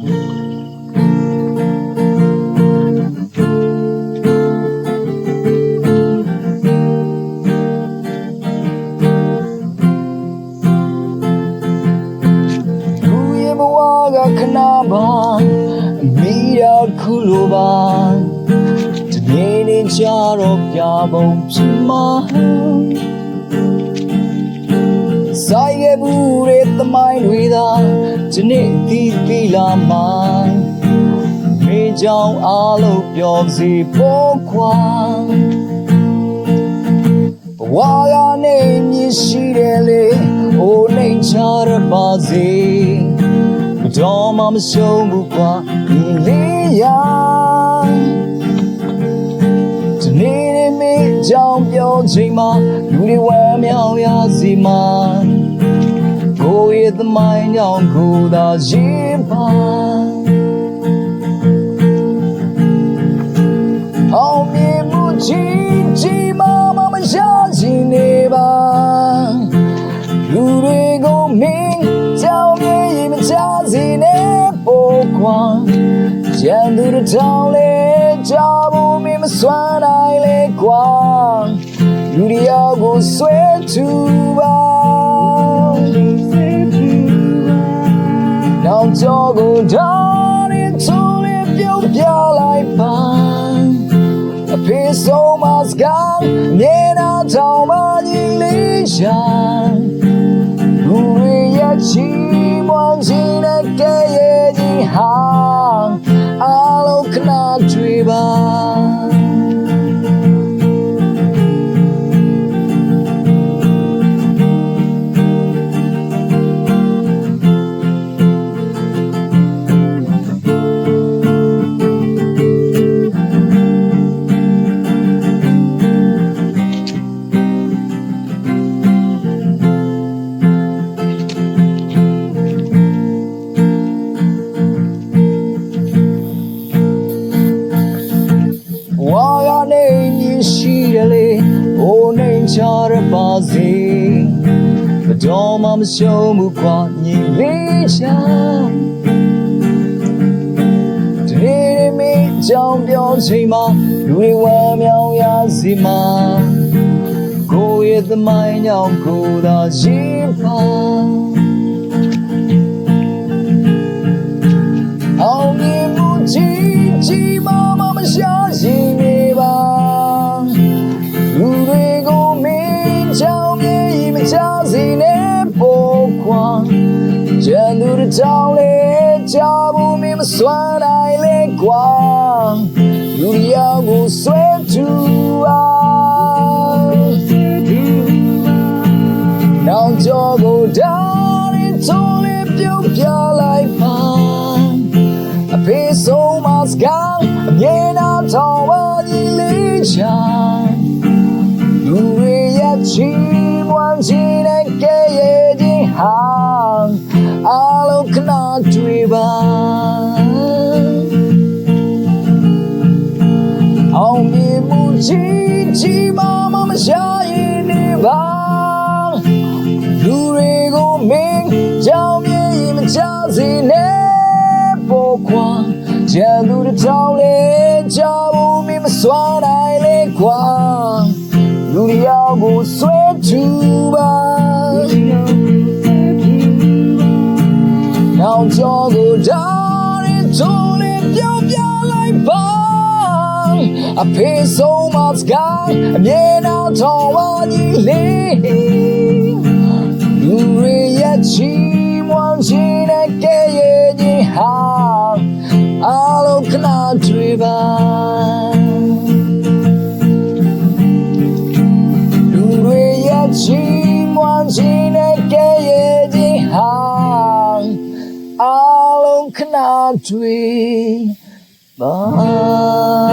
လူရဲ့ဘဝကခဏပါမိရခုလိုပါဒီနေ့နေ့ကြတော့ပြပုံဖြစ်မှာဆိုင်ရဘူးရဲ့သမိုင်းတွေသာ ဒီနေ့ဒီဒီလာမှမေကြောင်အားလုံးပြောစီပေါ်ခွာဘဝကနေမြင်ရှိတယ်လေအိုနေချရပါစေဘယ်တော့မှမရှုံးဘူးကွာဒီလေးရာဒီနေ့နေ့မေးကြောင်ပြောချိန်မှာလူတွေဝမ်းမြောက်ရစီမှာကိုယ့် ရဲ့သမိုင်းကြောင့်ကိုယ်သာရေးပါအောင်မြင်မှုကြီးကြီးမားမားမရချင်နေပါလူတွေကိုမင်းကြောင်မြေရင်မချစီနဲ့ပိုခွာကျန်သူတစ်ထောင်လေကြာဖို့မင်းမစွမ်းနိုင်လေကွာလူတယောက်ကိုဆွဲသူပါ ကြောကိုဒါရင်ချုံးလေးပြုတ်ပြလိုက်ပါအဖေဆုံးမစကားမြေနာထောင်မကြီးလေးရှာ ချရပါစေဘယ်တော်မှမရှုံးဘူးကွာညီလေးချာဒီနေ့မင်းကြောင်ပြောချိန်မှာလူတွေဝမ်းမြောက်ရစီမှာကိုယ့်ရဲ့သမိုင်းကြောင့်ကိုယ်သာရေးပါ န်သူတစ်ချောင်းလေးချဘူးမင်းမစွမ်းနိုင်လေကွာလူတယောက်ကိုဆွဲသူပါနောင်ကြောကိုဒါရင်ချုံးလေးပြုတ်ပြလိုက်ပါအဖေဆုံးမစကားအမြဲတမ်းထောင်ပါညီလေးချာလူတွေရဲ့ချီးမွမ်းခြင်းနဲ့ကဲရဲ့ခြင်းဟာအားလုံးခဏ တွေ့ပါအောင်မြင်မှုကြီးကြီးမားမားမရှာရင်နေပါလူတွေကိုမင်းကြောင်မြင်ရင်မချစေနဲ့ပေါ်ခွာကျန်သူတစ်ထောင်လေကြာဘူးမင်းမစွမ်းနိုင်လေကွာလူတယောက်ကိုဆွဲသူပါ ရင်ထုံးလေးပြောင်းပြလိုက်ပါအဖေဆုံးမစကားအမြဲတမ်းထောင်ပါကြီးလေးလူတွေရဲ့ချီးမွမ်းခြင်းနဲ့ကဲရဲ့ခြင်းဟာအားလုံးခဏတွေ့ပါလူတွေရဲ့ချီး အားလုံးခဏတွေ့ပါ